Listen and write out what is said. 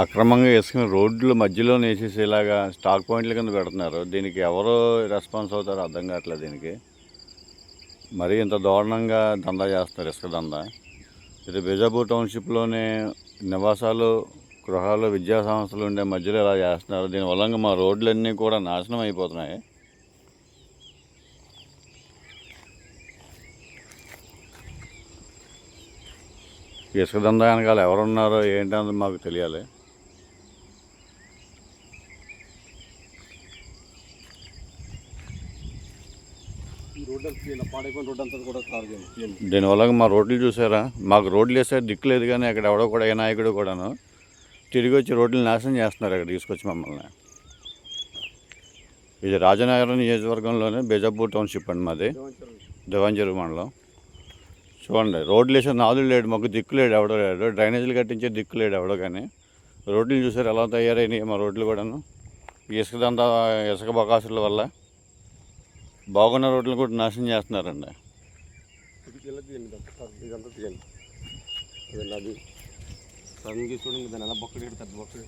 అక్రమంగా వేసుకుని రోడ్లు మధ్యలో వేసేసేలాగా స్టాక్ పాయింట్ల కింద పెడుతున్నారు. దీనికి ఎవరు రెస్పాన్స్ అవుతారో అర్థం కావట్లేదు దీనికి. మరి ఇంత దారుణంగా దందా చేస్తున్నారు ఇసుక దందా. ఇది బీజాపూర్ టౌన్షిప్లోనే నివాసాలు గృహాలు విద్యా సంస్థలు ఉండే మధ్యలో ఇలా చేస్తున్నారు. దీనివల్ల మా రోడ్లన్నీ కూడా నాశనం అయిపోతున్నాయి. ఇసుక దందా వెనకాల ఎవరున్నారో ఏంటన్నది మాకు తెలియాలి. దీనివల్ల మా రోడ్లు చూసారా? మాకు రోడ్లు వేసే దిక్కు లేదు కానీ అక్కడ ఎవడో కూడా ఏ నాయకుడు కూడాను తిరిగి వచ్చి రోడ్లు నాశనం చేస్తున్నారు అక్కడ తీసుకొచ్చి మమ్మల్ని. ఇది రాజనగరం నియోజకవర్గంలోనే బేజాపూర్ టౌన్షిప్ అండి మాది. దేవాంజరు మండలం. చూడండి రోడ్లు వేసే నాదులు లేడు మాకు దిక్కు లేడు ఎవడో లేడు. డ్రైనేజీలు కట్టించే దిక్కు లేడు ఎవడో కానీ. రోడ్లు చూసారు ఎలా తయారైనాయి మా రోడ్లు కూడాను. ఇసుక దంతా ఇసుక బకాసుల వల్ల బాగున్న రోడ్లు కూడా నాశనం చేస్తున్నారండి. తీయండి ఇదంతా. తీయండి. నది. అది చూడండి దాని ఎలా బొక్కడు పెద్ద బొక్కడు